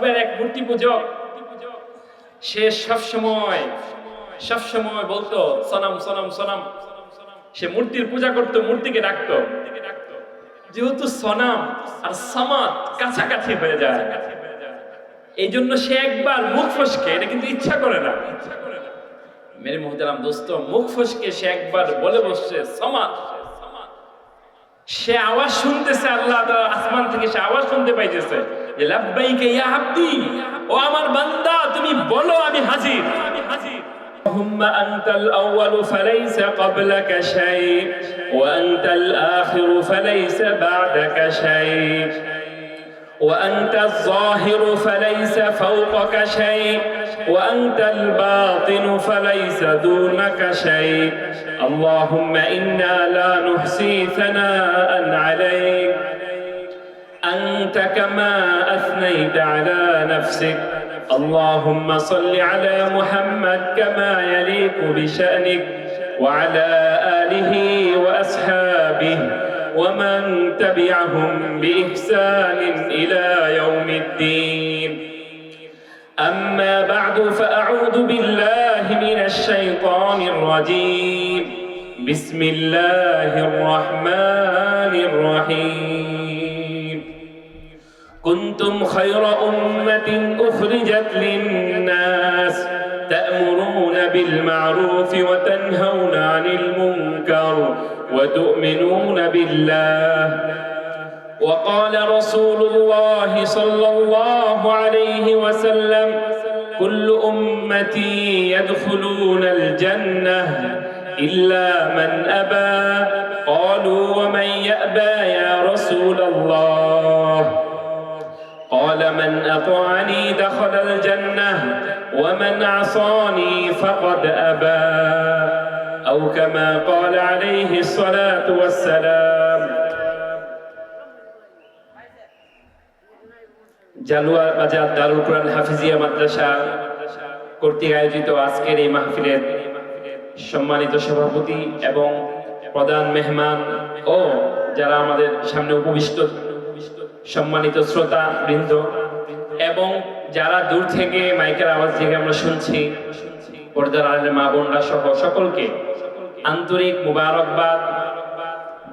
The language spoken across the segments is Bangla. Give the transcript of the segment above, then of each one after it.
আরবের এক মূর্তি পূজক। সে সবসময় সবসময় বলতো, সনাম সনাম সনাম। সে মূর্তির পূজা করতো, মূর্তিকে ডাকতো। যেহেতু সনাম আর সমাদ কাছাকাছি হয়ে যায় এই জন্য সে একবার মুখ ফসকে, এটা কিন্তু ইচ্ছা করে না। মেরে মোহতারাম দোস্ত, মুখ ফসকে সে একবার বলে বসছে, সমাদ সে আওয়াজ শুনতেছে, আল্লাহ আসমান থেকে সে আওয়াজ শুনতে পাইতেছে। যে লাব্বাইকা ইয়া আব্দি ও আমার বান্দা তুমি বলো আমি হাজির আমি হাজির اللهم أنت الأول فليس قبلك شيء وأنت الآخر فليس بعدك شيء وأنت الظاهر فليس فوقك شيء وأنت الباطن فليس دونك شيء اللهم إنا لا نحصي ثناء عليك أنت كما أثنيت على نفسك. اللهم صل على محمد كما يليق بشأنك وعلى آله وأصحابه ومن تبعهم بإحسان إلى يوم الدين. أما بعد فأعوذ بالله من الشيطان الرجيم. بسم الله الرحمن الرحيم. كنتم خير أمة أخرجت للناس تأمرون بالمعروف وتنهون عن المنكر وتؤمنون بالله. وقال رسول الله صلى الله عليه وسلم كل أمتي يدخلون الجنة إلا من أبى. قالوا ومن يأبى يا رسول الله؟ قال من أطاعني دخل الجنة ومن عصاني فقد أبى أو كما قال عليه الصلاة والسلام জালুয়া বাজার দারুল কোরআন হাফিজিয়া মাদ্রাসা কর্তৃক আয়োজিত আজকের এই মাহফিলের সম্মানিত সভাপতি এবং প্রধান মেহমান ও যারা আমাদের সামনে উপবিষ্ট সম্মানিত শ্রোতা বৃন্দ, এবং যারা দূর থেকে মাইকের আওয়াজ থেকে আমরা শুনছি পর্দার আলের মা বোনরা সহ সকলকে আন্তরিক মুবারকবাদ,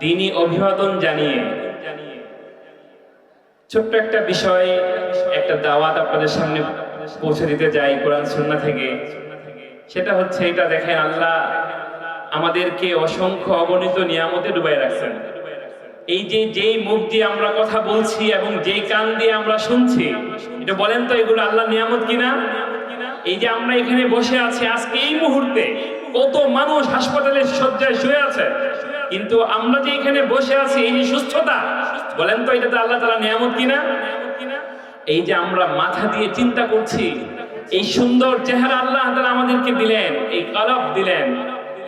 দিনী অভিবাদন জানিয়ে ছোট্ট একটা বিষয়, একটা দাওয়াত আপনাদের সামনে পৌঁছে দিতে যাই কোরআন সুন্না থেকে। সেটা হচ্ছে এটা দেখেন আল্লাহ আমাদেরকে অসংখ্য অগণিত নিয়ামতে ডুবাই রাখছেন। এই যে যেই মুখ দিয়ে আমরা কথা বলছি এবং যেই কান দিয়ে আমরা শুনছি, এটা বলেন তো এগুলো আল্লাহ নিয়ামত কিনা? এই যে আমরা এখানে বসে আছি আজকে এই মুহূর্তে, কত মানুষ হাসপাতালে শয্যায় শুয়ে আছে, কিন্তু আমরা যে এখানে বসে আছি, এই যে সুস্থতা, বলেন তো এটা তো আল্লাহ তালা নিয়ামত কিনা? এই যে আমরা মাথা দিয়ে চিন্তা করছি, এই সুন্দর চেহারা আল্লাহ তালা আমাদেরকে দিলেন, এই কলব দিলেন,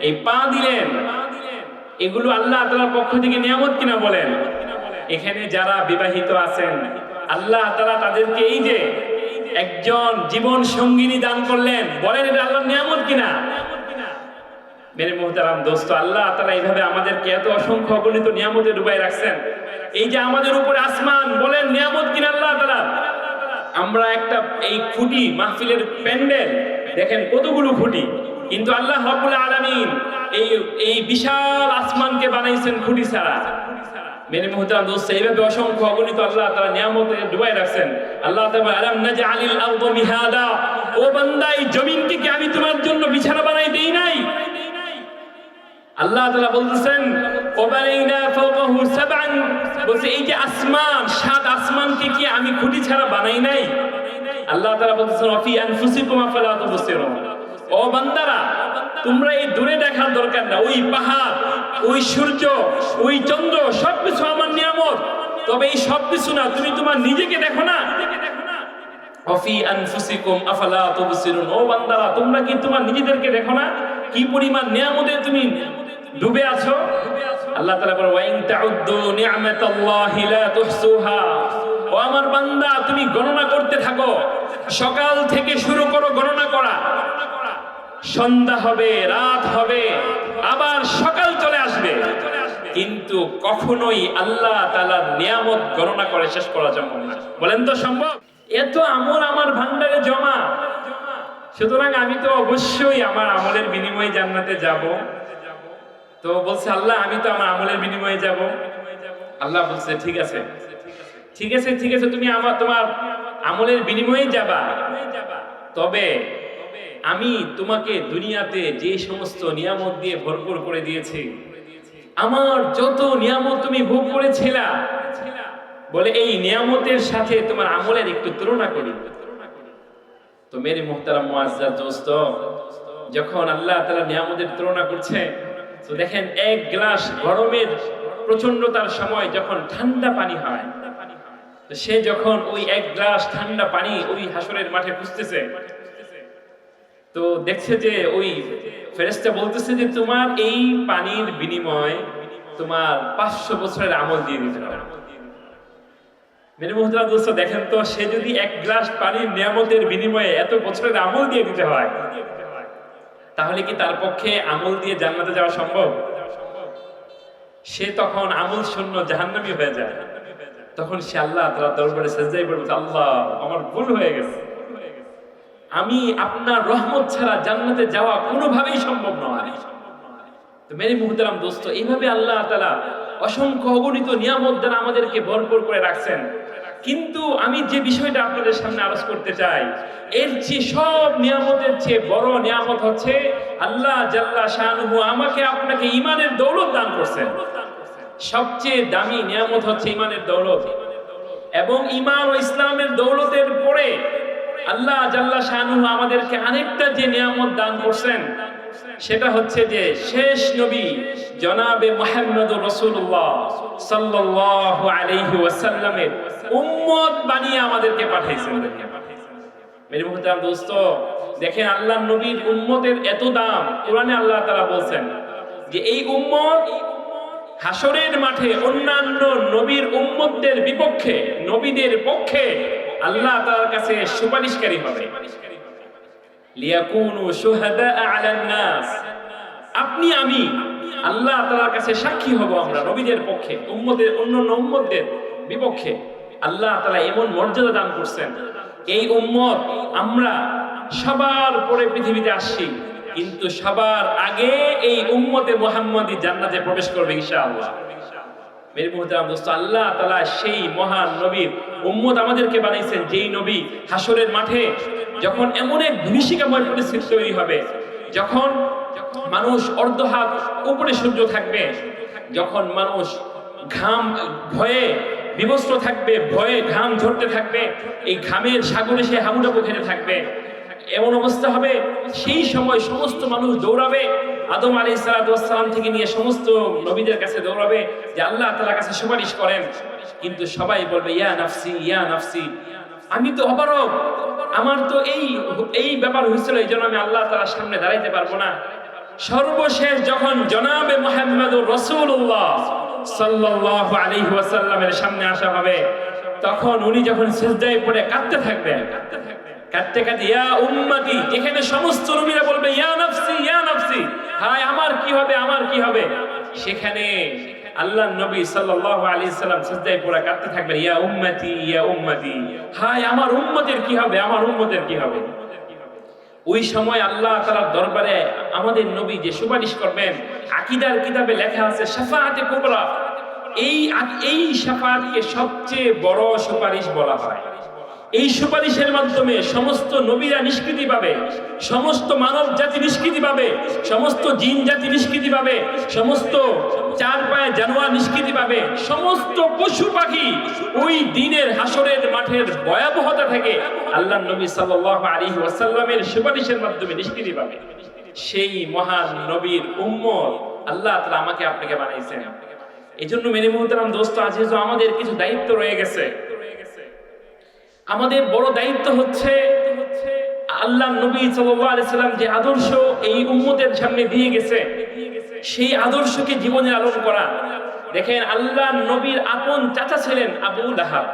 এই পা দিলেন এগুলো আল্লাহ তালার পক্ষ থেকে নিয়ামত কিনা বলেন? এখানে যারা বিবাহিত আছেন, আল্লাহ তালা তাদেরকে এই যে একজন জীবন সঙ্গিনী দান করলেন, বলেন এটা আল্লাহর নিয়ামত কিনা? মেরে মোহতারাম দোস্ত, আল্লাহ তালা এইভাবে আমাদেরকে এত অসংখ্য অগণিত নিয়ামতে ডুবাই রাখছেন। এই যে আমাদের উপরে আসমান, বলেন নিয়ামত কিনা আল্লাহ তালা আমরা একটা এই খুঁটি, মাহফিলের প্যান্ডেল, দেখেন কতগুলো খুঁটি। কিন্তু আল্লাহ রাব্বুল আলামিন এই এই বিশাল আসমানকে বানাইছেন খুঁটি ছাড়া। দোস্ত, এইভাবে অসংখ্য অগণিত আল্লাহ তারা নিয়ামতে ডুবাই রাখছেন। আল্লাহ আলাম আরদ মিহাদা? ও বান্দা, এই জমিনকে কি আমি তোমার জন্য বিছানা বানাই দেই নাই। আল্লাহ বলতেছেন ফাওকাহু বলছে, এই যে আসমান, সাত আসমানকে কি আমি খুঁটি ছাড়া বানাই নাই? আল্লাহ তাআলা বলতেছেন ও বান্দারা, তোমরা এই দূরে দেখার দরকার না। ওই পাহাড়, ওই সূর্য, ওই চন্দ্র, সবকিছু আমার নিয়ামত। তবে এই সবকিছু না, তুমি তোমার নিজেকে দেখো না। ও বান্দারা, তোমরা কি তোমার নিজেদেরকে দেখো না? কি পরিমাণ নিয়ামতে তুমি ডুবে আছো? আল্লাহ তাআলা বলেন ওয়া ইন তাউদ্দু নি'মাতাল্লাহি লা তুহসুহা। ও আমার বান্দা, তুমি গণনা করতে থাকো। সকাল থেকে শুরু করো গণনা করা। সন্ধ্যা হবে, রাত হবে, আবার সকাল চলে আসবে। কিন্তু কখনোই আল্লাহ তাআলার নিয়ামত গণনা করে শেষ করা সম্ভব না। বলেন তো সম্ভব? এত আমল আমার ভান্ডারে জমা। সুতরাং আমি তো অবশ্যই আমার আমলের বিনিময়ে জান্নাতে যাব। তো বলছে, আল্লাহ, আমি তো আমার আমলের বিনিময়ে যাব। আল্লাহ বলছে, ঠিক আছে। ঠিক আছে ঠিক আছে, তুমি আমার তোমার আমলের বিনিময়ে যাবা। তবে আমি তোমাকে দুনিয়াতে যে সমস্ত নিয়ামত দিয়ে ভরপুর করে দিয়েছি, আমার যত নিয়ামত তুমি ভোগ করেছিলা, বলে এই নিয়ামতের সাথে তোমার আমলের একটু তুলনা করি। তো মেরে মুহতারাম মুআজ্জাজ দোস্ত, যখন আল্লাহ তাআলা নিয়ামতের তুলনা করছে, তো দেখেন এক গ্লাস গরমের প্রচন্ডতার সময় যখন ঠান্ডা পানি হয় সে যখন ওই এক গ্লাস ঠান্ডা পানি ওই হাসরের মাঠে খুঁজতেছে তো দেখছে যে ওই ফেরেশতা বলতেছে যে, তোমার এই পানির বিনিময় তোমার পাঁচশো বছরের আমল দিয়ে দিতে হবে। মেরে মুহতারাম দোস্ত, দেখেন তো, সে যদি এক গ্লাস পানির নিয়ামতের বিনিময়ে এত বছরের আমল দিয়ে দিতে হয়, তাহলে কি তার পক্ষে আমল দিয়ে জান্নাতে যাওয়া সম্ভব? সে তখন আমল শূন্য জাহান্নামী হয়ে যায়। তখন সে আল্লাহ তাআলা দরবারে সেজদায় পড়ে আল্লাহ, আমার ভুল হয়ে গেছে। আমি আপনার রহমত ছাড়া জান্নাতে যাওয়া কোনোভাবেই সম্ভব নয়। তো মেরে মুহতারাম দোস্ত, এইভাবে আল্লাহ তালা অসংখ্য অগণিত নিয়ামত দ্বারা আমাদেরকে ভরপুর করে রাখছেন। কিন্তু আমি যে বিষয়টা আপনাদের সামনে আলোচ করতে চাই, এর চেয়ে সব নিয়ামতের চেয়ে বড় নিয়ামত হচ্ছে, আল্লাহ জাল্লা শাহানুহু আমাকে আপনাকে ইমানের দৌলত দান করছেন। সবচেয়ে দামি নিয়ামত হচ্ছে ইমানের দৌলত। এবং ইমান ও ইসলামের দৌলতের পরে আল্লাহ জাল্লা শাহানুহু আমাদেরকে আরেকটা যে নিয়ামত দান করছেন, সেটা হচ্ছে যে শেষ নবী জনাবে মোহাম্মদ রসুল্লাহ সাল্লাল্লাহু আলাইহি ওয়াসাল্লামের উম্মত বানিয়ে আমাদেরকে পাঠাইছেন দোস্ত, দেখেন আল্লাহ নবীর উম্মতের এত দাম, কোরআনে আল্লাহ তাআলা বলছেন যে এই উম্মত হাসরের মাঠে অন্যান্য নবীর উম্মতদের বিপক্ষে, নবীদের পক্ষে আল্লাহ তাআলার কাছে সুপারিশকারী হবে। লিয়াকুনু শুহাদা আলান নাস। আপনি আমি, আল্লাহ তাআলার কাছে সাক্ষী হব আমরা নবীদের পক্ষে, উম্মতের অন্যান্য উম্মতদের বিপক্ষে। আল্লাহ তাআলা এমন মর্যাদা দান করছেন, এই উম্মত আমরা সবার পরে পৃথিবীতে আসছি, কিন্তু সবার আগে এই উম্মতে মুহাম্মাদি জান্নাতে প্রবেশ করবে ইনশাআল্লাহ। মেরে মুহতারাম দোস্ত, আল্লাহ তালা সেই মহান নবীর উম্মত আমাদেরকে বানিয়েছেন, যেই নবী হাসরের মাঠে যখন এমন এক ভীষিকাময় পরিস্থিতি তৈরি হবে, যখন মানুষ অর্ধ হাত উপরে সূর্য থাকবে, যখন মানুষ ঘাম ভয়ে বিবস্ত্র থাকবে, ভয়ে ঘাম ঝরতে থাকবে, এই ঘামের সাগরে সে হাবুডাবু খেতে থাকবে এমন অবস্থা হবে, সেই সময় সমস্ত মানুষ দৌড়াবে। আদম আলী সালাম থেকে নিয়ে সমস্ত নবীদের কাছে দৌড়াবে যে আল্লাহ তালার কাছে সুপারিশ করেন। কিন্তু সবাই বলবে, ইয়া নাফসি ইয়া নাফসি। আমি তো অপারক আমার তো এই এই ব্যাপার হয়েছিল, এই জন্য আমি আল্লাহ তালার সামনে দাঁড়াইতে পারব না। সর্বশেষ যখন জনাবে মোহাম্মদুর রসুল্লাহ সাল্লাল্লাহু আলাইহি ওয়াসাল্লামের সামনে আসা হবে, তখন উনি যখন সিজদায় পড়ে কাঁদতে থাকবেন। কাঁদতে কাঁদতে ইয়া উম্মতি যেখানে সমস্ত নবীরা বলবে, ইয়া নাফসি ইয়া নাফসি। হায়, আমার কি হবে, আমার কি হবে? সেখানে আল্লাহ নবী সাল্লাল্লাহু আলাইহি সাল্লাম সিজদায় পড়ে কাঁদতে থাকবেন, ইয়া উম্মতি ইয়া উম্মতি। হায়, আমার উম্মতের কি হবে, আমার উম্মতের কি হবে? ওই সময় আল্লাহ তাআলার দরবারে আমাদের নবী যে সুপারিশ করবেন, আকীদার কিতাবে লেখা আছে, শাফাআতে কুবরা। এই এই শাফাআতকে সবচেয়ে বড় সুপারিশ বলা হয়। এই সুপারিশের মাধ্যমে সমস্ত নবীরা নিষ্কৃতি পাবে, সমস্ত মানব জাতি নিষ্কৃতি পাবে, সমস্ত জিন জাতি নিষ্কৃতি পাবে, সমস্ত চার পায়ে জানোয়ার নিষ্কৃতি পাবে, সমস্ত পশু পাখি ওই দিনের হাসরের মাঠের ভয়াবহতা থেকে আল্লাহ নবী সাল্লাল্লাহু আলাইহি ওয়াসাল্লামের সুপারিশের মাধ্যমে নিষ্কৃতি পাবে। সেই মহান নবীর উম্মত আল্লাহ তাআলা আমাকে আপনাকে বানাইছেন। এই জন্য মেনে মুহতারাম দোস্ত আজিজ আমাদের কিছু দায়িত্ব রয়ে গেছে। আমাদের বড় দায়িত্ব হচ্ছে আল্লাহ নবী সাল্লাম যে আদর্শ এই উম্মতের সামনে দিয়ে গেছে, সেই আদর্শকে জীবনে লালন করা। দেখেন আল্লাহ নবীর আপন চাচা ছিলেন আবু লাহাব।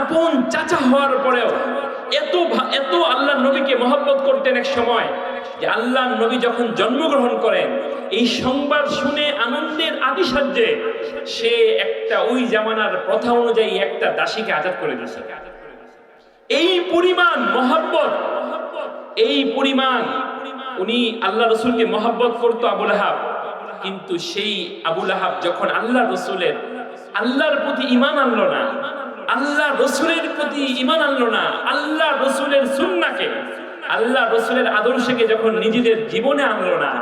আপন চাচা হওয়ার পরেও এত এত আল্লাহ নবীকে মহব্বত করতেন এক সময়। যে আল্লাহ নবী যখন জন্মগ্রহণ করেন, এই সংবাদ শুনে আনন্দের আদিসাধ্যে সে একটা ওই জামানার প্রথা অনুযায়ী একটা দাসীকে আজাদ করে দিয়েছে। এই পরিমাণ মহাব্বত, এই পরিমাণ উনি আল্লাহ রসুলকে মহাব্বত করতো আবুল আহাব কিন্তু সেই আবুল আহাব যখন আল্লাহ রসুলের, আল্লাহর প্রতি ইমান আনলো না, আল্লাহ রসুলের প্রতি ইমান আনলো না, আল্লাহ রসুলের সুন্নাকে আল্লাহ রসুলের আদর্শকে যখন নিজেদের জীবনে আনলো না,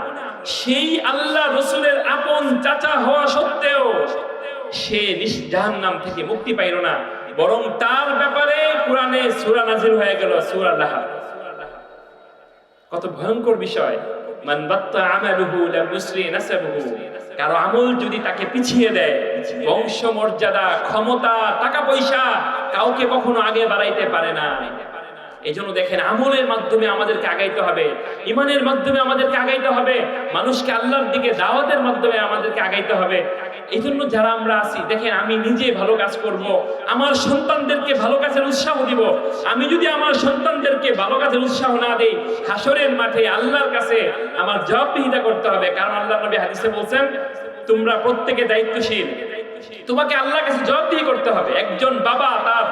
সেই আল্লাহ রসুলের আপন চাচা হওয়া সত্ত্বেও সে জাহান্নাম থেকে মুক্তি পাইল না। বরং তার ব্যাপারে কোরআনে সূরা নাজিল হয়ে গেল, সূরা লাহাব। কত ভয়ঙ্কর বিষয়। কারও আমল যদি তাকে পিছিয়ে দেয় বংশ মর্যাদা ক্ষমতা, টাকা পয়সা কাউকে কখনো আগে বাড়াইতে পারে না। এই জন্য দেখেন আমলের মাধ্যমে আমাদেরকে আগাইতে হবে ইমানের মাধ্যমে আমাদেরকে আগাইতে হবে, মানুষকে আল্লাহর দিকে দাওয়াতের মাধ্যমে আমাদেরকে আগাইতে হবে। এই জন্য যারা আমরা আছি, দেখেন আমি নিজে ভালো কাজ করব, আমার সন্তানদেরকে ভালো কাজের উৎসাহ দিব। আমি যদি আমার সন্তানদেরকে ভালো কাজের উৎসাহ না দেই, হাসরের মাঠে আল্লাহর কাছে আমার জবাবদিহিতা করতে হবে। কারণ আল্লাহ নবী হাদিসে বলছেন, তোমরা প্রত্যেকে দায়িত্বশীল। তোমাকে আল্লাহর কাছে জবাবদিহি করতে হবে। একজন বাবা তার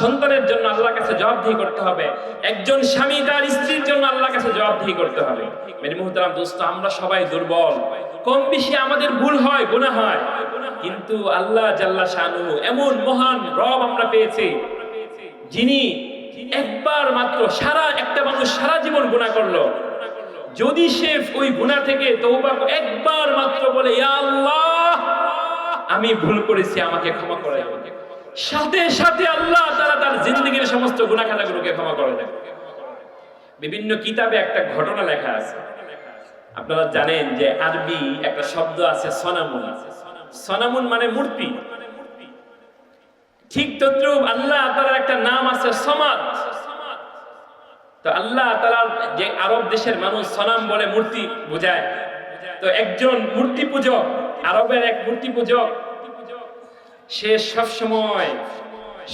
সন্তানের জন্য আল্লাহর কাছে জবাবদিহি করতে হবে। একজন স্বামী তার স্ত্রীর জন্য আল্লাহর কাছে জবাবদিহি করতে হবে। মেরি মুহতারাম দোস্ত, আমরা সবাই দুর্বল। কম বেশি আমাদের ভুল হয়, গুনাহ হয়। কিন্তু আল্লাহ জাল্লা শানু এমন মহান রব আমরা পেয়েছি, যিনি একবার মাত্র সারা একটা মানুষ সারা জীবন গুনাহ করল। যদি সে ওই গুনাহ থেকে তওবা একবার মাত্র বলে আল্লাহ আমি ভুল করেছি, আমাকে ক্ষমা করে সাথে সাথে আল্লাহ তারা তার জিন্দগির সমস্ত গুনাহ খাতাগুলোকে ক্ষমা করে দেন। বিভিন্ন কিতাবে একটা ঘটনা লেখা আছে। আপনারা জানেন যে আরবি একটা শব্দ আছে, সনামুন। সনামুন মানে মূর্তি। ঠিক তদ্রুপ আল্লাহ তালার একটা নাম আছে, সমাদ। তো আল্লাহ তালার যে আরব দেশের মানুষ সনাম বলে মূর্তি বোঝায়। তো একজন মূর্তি পূজক আরবের এক মূর্তি পূজক সে সব সময়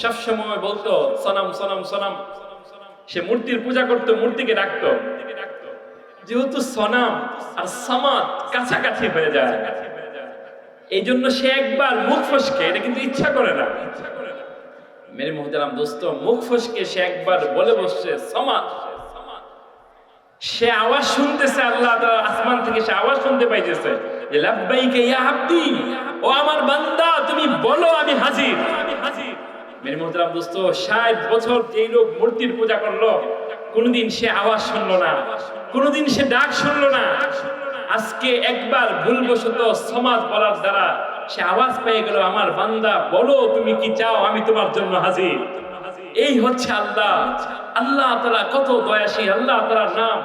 সব সময় বলতো, সনাম সনাম সনাম। সে মূর্তির পূজা করতো, মূর্তিকে ডাকতো। যেহেতু সনাম আর সমাদ কাছাকাছি হয়ে যায় এই জন্য সে একবার মুখ ফসকে, এটা কিন্তু ইচ্ছা করে না। মেরে মোহতারাম দোস্ত, মুখ ফসকে সে একবার বলে বসছে, সমাদ, সে আওয়াজ শুনতেছে, আল্লাহ আসমান থেকে সে আওয়াজ শুনতে পাইতেছে। যে ইয়া আব্দি, ও আমার বান্দা, তুমি বলো আমি হাজির। মেরে মোহতারাম দোস্ত 60 বছর যেই লোক মূর্তির পূজা করল। কোনদিন সে আওয়াজ শুনলো না, কোনদিন সে ডাক শুনলো না। আজকে একবার ভুলবশত সমাজ বলার দ্বারা সে আওয়াজ পেয়ে গেল, আমার বান্দা, বলো তুমি কি চাও, আমি তোমার জন্য হাজির। এই হচ্ছে আল্লাহ। আল্লাহ তালা কত দয়াশী আল্লাহ তালার নাম।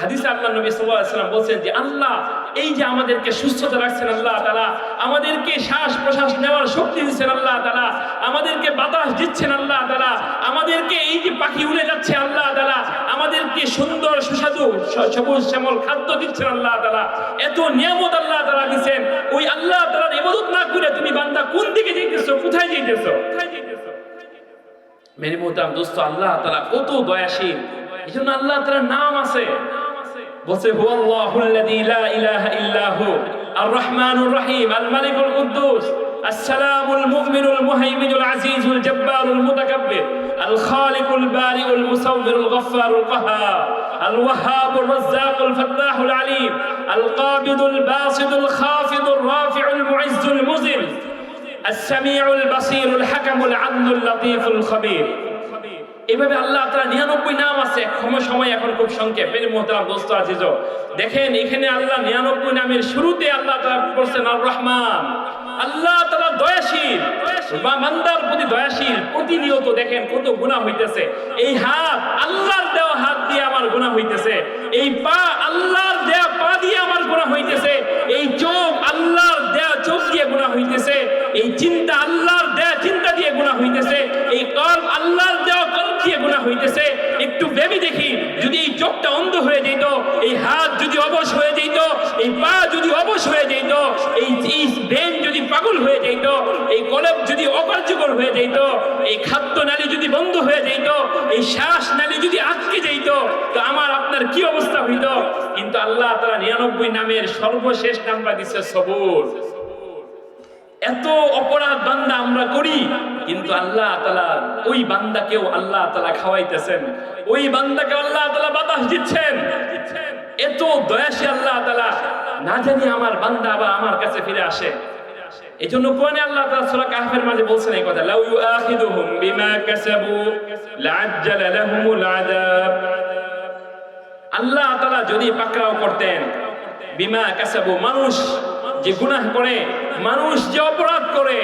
হাদিস আল্লাহ নবী ওয়াসাল্লাম বলছেন যে, আল্লাহ এই যে আমাদেরকে সুস্থতা রাখছেন আল্লাহ তালা আমাদেরকে শ্বাস প্রশ্বাস নেওয়ার শক্তি দিচ্ছেন আল্লাহ তালা আমাদেরকে বাতাস দিচ্ছেন আল্লাহ তাআলা, আমাদেরকে এই যে পাখি উড়ে যাচ্ছে আল্লাহ তালা আমাদেরকে সুন্দর সুস্বাদু সবুজ শ্যামল খাদ্য দিচ্ছেন আল্লাহ তালা এত নিয়ামত আল্লাহ তাআলা দিচ্ছেন। ওই আল্লাহ তাআলার ইবাদত না করে তুমি বান্দা কোন দিকে যাইতেছো, কোথায় যাইতেছো? কোথায় যাইতেছো মেরে মোহতারাম, দোস্ত, আল্লাহ তালা কত দয়াশীল। এই জন্য আল্লাহ তাআলার নাম আছে। বলছে হুয়াল্লাহুল্লাযী লা ইলাহা ইল্লা হু আর রহমানুর রহিম আল মালিকুল কুদ্দুস السلام المؤمن المهيمن العزيز الجبار المتكبر الخالق البارئ المصور الغفار القهار الوهاب الرزاق الفتاح العليم القابض الباسط الخافض الرافع المعز المذل السميع البصير الحكم العدل اللطيف الخبير এইভাবে আল্লাহ তাআলা 99 নাম আছে। ক্ষমা সময় এখন খুব সংক্ষেপ। মেরে মোহতারাম দোস্ত আজিজ দেখেন, এখানে আল্লাহ 99 নামের শুরুতে আল্লাহ তাআলা বলছেন আর রহমান আল্লাহ তাআলা দয়াশীল বা বান্দার প্রতি দয়াশীল প্রতিনিয়ত দেখেন কত গুনাহ হইতেছে। এই হাত, আল্লাহর দেওয়া হাত দিয়ে আমার গুনাহ হইতেছে। এই পা, আল্লাহর দেওয়া পা দিয়ে আমার গুনাহ হইতেছে। এই চোখ, আল্লাহর দেওয়া চোখ দিয়ে গুনাহ হইতেছে। এই চিন্তা, আল্লাহর দেওয়া চিন্তা দিয়ে গুনাহ হইতেছে। এই কলব, আল্লাহর দেওয়া কলব দিয়ে গুনাহ হইতেছে, একটু ভেবে দেখি, যদি এই চোখটা অন্ধ হয়ে যেত, এই হাত যদি অবশ হয়ে যেত, এই পা যদি অবশ হয়ে যেত, এই ব্রেন যদি পাগল হয়ে যেত, এই কলব যদি অকার্যকর হয়ে যেত, এই খাদ্য নালী যদি বন্ধ হয়ে যেত, এই শ্বাস নালী যদি আটকে যেত, তো আমার আপনার কি অবস্থা হইত? কিন্তু আল্লাহ তারা নিরানব্বই নামের সর্বশেষ নামটা দিচ্ছে সবুর। এত অপরাধ বান্দা আমরা করি, কিন্তু আল্লাহ তালা ওই বান্দাকেও আল্লাহ তালা খাওয়াইতেছেন। ওই বান্দাকে আল্লাহ তালা বাতাস দিচ্ছেন। এত দয়াসী আল্লাহ তালা না জানি আমার বান্দা আবার আমার কাছে ফিরে আসে। এই জন্য আল্লাহ মাঝে বলছেন এই কথা বিমা আল্লাহ যদি করতেন, বিমা মানুষ যে গুনাহ করে, মানুষ যে অপরাধ করে,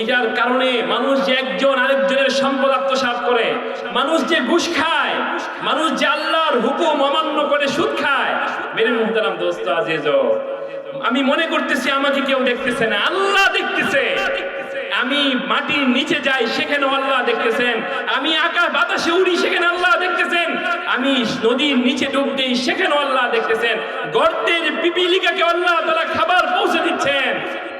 এটার কারণে মানুষ যে একজন আরেকজনের সম্পদ আত্মসাত করে, মানুষ যে ঘুষ খায়, মানুষ যে আল্লাহর হুকুম অমান্য করে সুদ খায়। মেরে মুহতারাম দোস্ত আজিজ আমি মনে করতেছি আমাকে কেউ দেখতেছে না, আল্লাহ দেখতেছে। আমি মাটির নিচে যাই, সেখানে আল্লাহ দেখতেছেন। আমি আকাশ বাতাসে উড়ি, সেখানে আল্লাহ দেখতেছেন। আমি নদীর নিচে ডুব দিই, সেখানে আল্লাহ দেখতেছেন। গর্তের পিপিলিকাকে আল্লাহ তারা খাবার পৌঁছে দিচ্ছেন।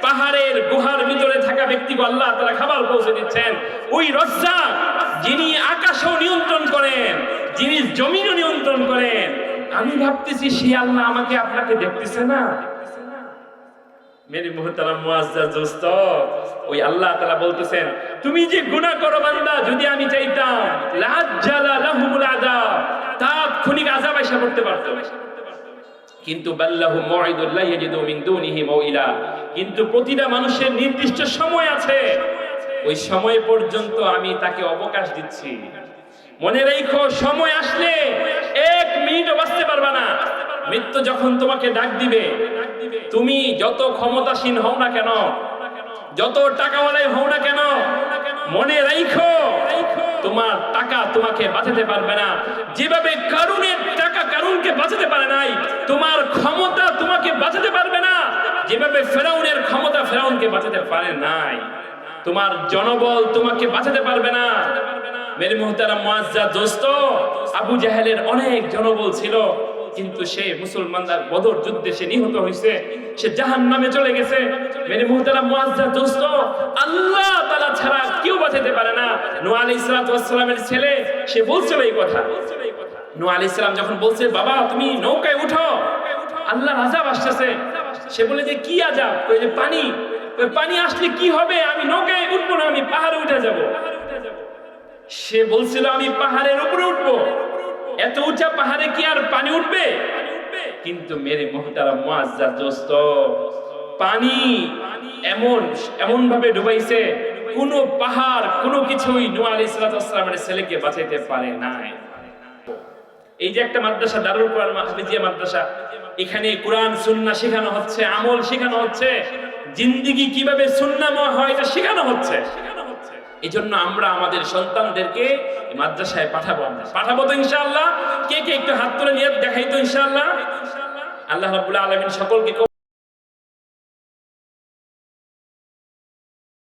পাহাড়ের গুহার ভিতরে থাকা ব্যক্তিকে আল্লাহ তারা খাবার পৌঁছে দিচ্ছেন। ওই রজ্জা যিনি আকাশও নিয়ন্ত্রণ করেন, যিনি জমিনও নিয়ন্ত্রণ করেন। আমি ভাবতেছি, সে আল্লাহ আমাকে আপনাকে দেখতেছে না? মেরি মুহতারাম মুআজ্জাজ দোস্ত, ওই আল্লাহ তাআলা বলতেছেন, তুমি যে গুনাহ করো বান্দা, যদি আমি চাইতাম লাজ্জালা লাহুমুল আযাব তাৎক্ষণিক আযাব এসে পড়তে পারতো। কিন্তু বাল্লাহু মুঈদুল লা ইয়াজিদু মিন দুনিহি মাওইলা কিন্তু প্রতিটা মানুষের নির্দিষ্ট সময় আছে। ওই সময় পর্যন্ত আমি তাকে অবকাশ দিচ্ছি। মনে রেখো, সময় আসলে এক মিনিটও বাঁচতে পারবা না। মৃত্যু যখন তোমাকে ডাক দিবে তুমি যত ক্ষমতাসীন হও না কেন, যত টাকাওয়ালাই হও না কেন, মনে রাইখো, তোমার টাকা তোমাকে বাঁচাতে পারবে না। যেভাবে কারুনের টাকা কারুনকে বাঁচাতে পারে নাই, তোমার ক্ষমতা তোমাকে বাঁচাতে পারবে না। যেভাবে ফেরাউনের ক্ষমতা ফেরাউনকে বাঁচাতে পারে নাই, তোমার জনবল তোমাকে বাঁচাতে পারবে না। মেরে মুহতারা মুআজ্জা দোস্ত, আবু জাহেলের অনেক জনবল ছিল। কিন্তু সে মুসলমানদের বদর যুদ্ধে সে নিহত হয়েছে। সে জাহান নামে চলে গেছে। মেরে মুহতারা মুআজ্জা দোস্ত, আল্লাহ তাআলা ছাড়া কেউ বাঁচাতে পারে না। নূহ আলাইহিস সালাতু সালামের ছেলে, সে বলছিল এই কথা। নূহ আলাইহিস সালাম যখন বলছে, বাবা, তুমি নৌকায় উঠো। আল্লাহর আযাব আসতেছে। সে বলে যে, কি আযাব? ওই যে, পানি। ওই পানি আসলে কি হবে? আমি নৌকায় উঠবো না, আমি পাহাড়ে উঠে যাব। সে বলছিল, আমি পাহাড়ের উপরে উঠবো। এত উঁচা পাহাড়ে কি আর পানি উঠবে? কিন্তু মেরে মহতারা মুআজ্জাজ দোস্ত, পানি এমন এমন ভাবে ডুবাইছে, কোন পাহাড়, কোনো কিছুই আলাইহিস সালামের ছেলেকে বাঁচাইতে পারে নাই। এই যে একটা মাদ্রাসা, দারুল কোরআন হাফিজিয়া মাদ্রাসা, এখানে কোরআন, সুন্নাহ শেখানো হচ্ছে, আমল শেখানো হচ্ছে, জিন্দিগি কীভাবে সুন্নাময় হয় এটা শেখানো হচ্ছে। এই জন্য আমরা আমাদের সন্তানদেরকে মাদ্রাসায় পাঠাবো আমরা। পাঠাবো তো ইনশাআল্লাহ। কে কে একটু হাত তুলে নিয়ে দেখাই তো ইনশাআল্লাহ। আল্লাহ রাব্বুল আলামিন সকলকে